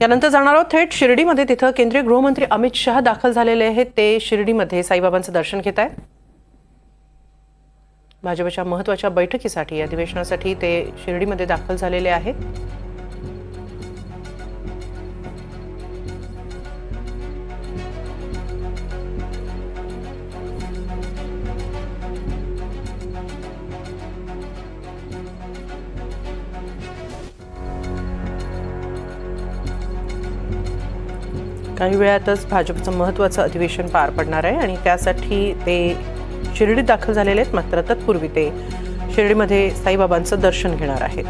यानंतर जाणार आहोत थेट शिर्डीमध्ये. तिथं केंद्रीय गृहमंत्री अमित शहा दाखल झालेले आहेत. ते शिर्डीमध्ये साईबाबांचं दर्शन घेत आहेत. भाजपच्या महत्त्वाच्या बैठकीसाठी अधिवेशनासाठी ते शिर्डीमध्ये दाखल झालेले आहेत. काही वेळातच भाजपचं महत्वाचं अधिवेशन पार पडणार आहे आणि त्यासाठी ते शिर्डीत दाखल झालेले आहेत मात्र तत्पूर्वी ते शिर्डीमध्ये साईबाबांचं दर्शन घेणार आहेत.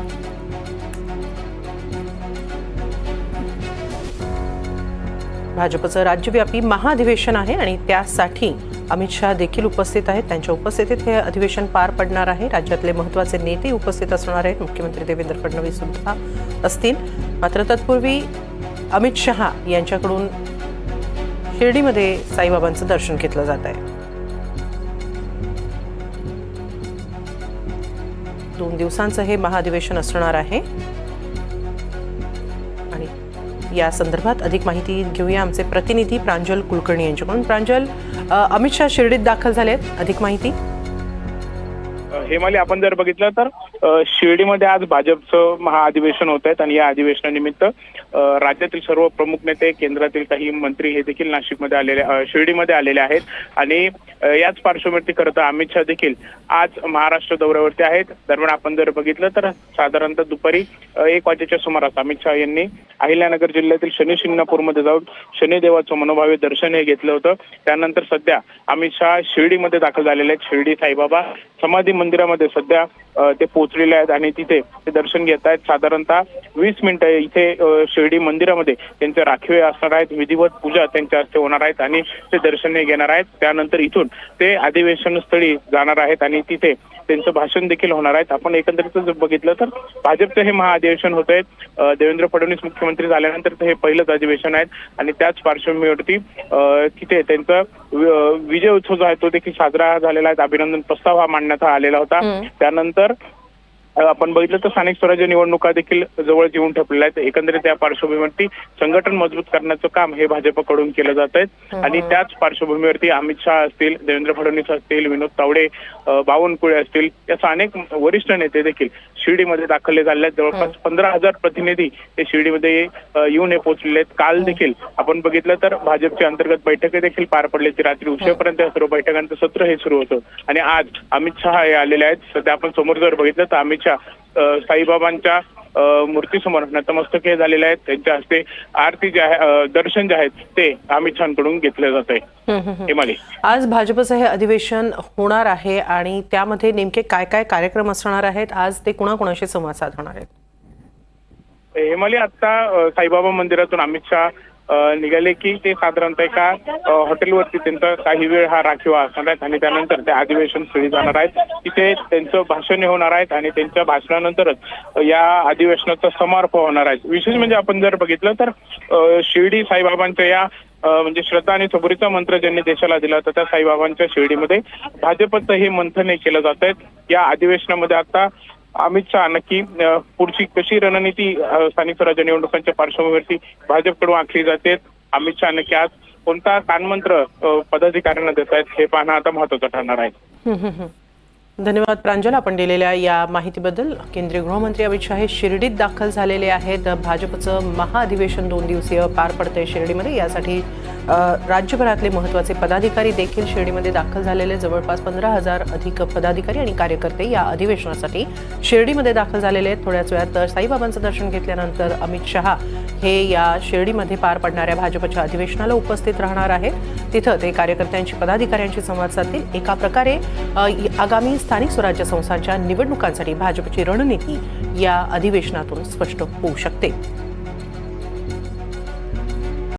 भाजपचं राज्यव्यापी महाअधिवेशन आहे आणि त्यासाठी अमित शहा देखील उपस्थित आहेत. त्यांच्या उपस्थितीत हे अधिवेशन पार पडणार आहे. राज्यातले महत्त्वाचे नेते उपस्थित असणार आहेत. मुख्यमंत्री देवेंद्र फडणवीस सुद्धा असतील. मात्र तत्पूर्वी अमित शहा यांच्याकडून शिर्डीमध्ये साईबाबांचं दर्शन घेतलं जात आहे. दोन दिवसांचं हे महाधिवेशन असणार आहे. आणि या संदर्भात अधिक माहिती घेऊया आमचे प्रतिनिधी प्रांजल कुलकर्णी यांच्याकडून. प्रांजल अमित शहा शिर्डीत दाखल झालेत. अधिक माहिती हेमाली आपण जर बघितलं तर शिर्डीमध्ये आज भाजपचं महाअधिवेशन होत आहेत आणि या अधिवेशनानिमित्त राज्यातील सर्व प्रमुख नेते केंद्रातील काही मंत्री हे देखील नाशिकमध्ये आलेले शिर्डीमध्ये आलेले आहेत. आणि याच पार्श्वभूमीवरती खरं तर अमित शहा देखील आज महाराष्ट्र दौऱ्यावरती आहेत. दरम्यान आपण जर बघितलं तर साधारणतः दुपारी एक वाजेच्या सुमारास अमित शहा यांनी अहिल्यानगर जिल्ह्यातील शनी शिंगणापूरमध्ये जाऊन शनिदेवाचं मनोभावे दर्शन हे घेतलं होतं. त्यानंतर सध्या अमित शहा शिर्डीमध्ये दाखल झालेले आहेत. शिर्डी साईबाबा समाधी मंदिर मंदिरामध्ये सध्या ते पोहोचलेले आहेत आणि तिथे ते दर्शन घेत आहेत. साधारणतः वीस मिनिटं इथे शिर्डी मंदिरामध्ये त्यांचे राखीवे असणार आहेत. विधिवत पूजा त्यांच्या हस्ते होणार आहेत आणि ते दर्शन घेणार आहेत. त्यानंतर इथून ते अधिवेशन स्थळी जाणार आहेत आणि तिथे त्यांचं भाषण देखील होणार आहेत आपण एकंदरीत जर बघितलं तर भाजपचं हे महाअधिवेशन होत आहे. देवेंद्र फडणवीस मुख्यमंत्री झाल्यानंतर हे पहिलंच अधिवेशन आहे आणि त्याच पार्श्वभूमीवरती तिथे त्यांचा विजय उत्सव जो आहे तो देखील साजरा झालेला आहे. अभिनंदन प्रस्ताव हा मांडण्यात आलेला होता. त्यानंतर अ, आपण बघितलं तर स्थानिक स्वराज्य निवडणुका देखील जवळ येऊन ठेपलेल्या आहेत. एकंदरीत या पार्श्वभूमीवरती संघटन मजबूत करण्याचं काम हे भाजपकडून केलं जात आहे. आणि त्याच पार्श्वभूमीवरती अमित शहा असतील देवेंद्र फडणवीस असतील विनोद तावडे बावनकुळे असतील यासह अनेक वरिष्ठ नेते देखील शिर्डीमध्ये दाखल झाले आहेत. जवळपास पंधरा हजार प्रतिनिधी हे शिर्डीमध्ये येऊन हे पोहोचलेले आहेत. काल देखील आपण बघितलं तर भाजपची अंतर्गत बैठक देखील पार पडली होती रात्री उशिरापर्यंत या सर्व बैठकांचं सत्र हे सुरू होतं. आणि आज अमित शहा हे आलेले आहेत. सध्या आपण समोर जर बघितलं तर अमित अ, साईबाबांच्या अ, मूर्तीसमोर नतमस्तक हे झालेले आहेत. त्यांच्या हस्ते आरती जे आहे दर्शन जे आहेत ते अमित शहाकडून घेतलं जात आहे हिमाली. आज भाजपचं हे अधिवेशन होणार आहे आणि त्यामध्ये नेमके काय काय कार्यक्रम असणार आहेत? आज ते कुणाकुणाशी संवाद साधणार आहेत? हेमाली आता साईबाबा मंदिरातून अमित शहा निघाले की ते साधारणतः एका हॉटेलवरती त्यांचा काही वेळ हा राखीव असणार आहेत आणि त्यानंतर ते अधिवेशन स्थळी जाणार आहेत. तिथे त्यांचं भाषण होणार आहेत आणि त्यांच्या भाषणानंतरच या अधिवेशनाचा समारोप होणार आहे विशेष म्हणजे आपण जर बघितलं तर शिर्डी साईबाबांच्या या म्हणजे श्रद्धा आणि सबुरीचा मंत्र ज्यांनी देशाला दिला होता त्या साईबाबांच्या शिर्डीमध्ये भाजपचं हे मंथन हे केलं जात आहे या अधिवेशनामध्ये आता अमित शहा नक्की पुढची कशी रणनीती स्थानिक स्वराज्य निवडणुकांच्या पार्श्वभूमीवरती भाजपकडून आखली जाते अमित शहा नक्की आज कोणता कानमंत्र पदाधिकाऱ्यांना देत आहेत हे पाहणं आता महत्वाचं ठरणार आहे. धन्यवाद प्रांजल आपण दिलेल्या या माहितीबद्दल केंद्रीय गृहमंत्री अमित शहा हे शिर्डीत दाखल झालेले आहेत. भाजपचं महाअधिवेशन दोन दिवसीय पार पडतंय शिर्डीमध्ये. यासाठी राज्यभरातले महत्त्वाचे पदाधिकारी देखील शिर्डीमध्ये दाखल झालेले. जवळपास पंधरा हजार अधिक पदाधिकारी आणि कार्यकर्ते या अधिवेशनासाठी शिर्डीमध्ये दाखल झालेले आहेत. थोड्याच वेळात साईबाबांचं दर्शन घेतल्यानंतर अमित शहा हे या शिर्डीमध्ये पार पडणाऱ्या भाजपच्या अधिवेशनाला उपस्थित राहणार आहे तिथं ते कार्यकर्त्यांशी पदाधिकाऱ्यांशी संवाद साधतील. एका प्रकारे आगामी स्थानिक स्वराज्य संस्थांच्या निवडणुकांसाठी भाजपची रणनीती या अधिवेशनातून स्पष्ट होऊ शकते.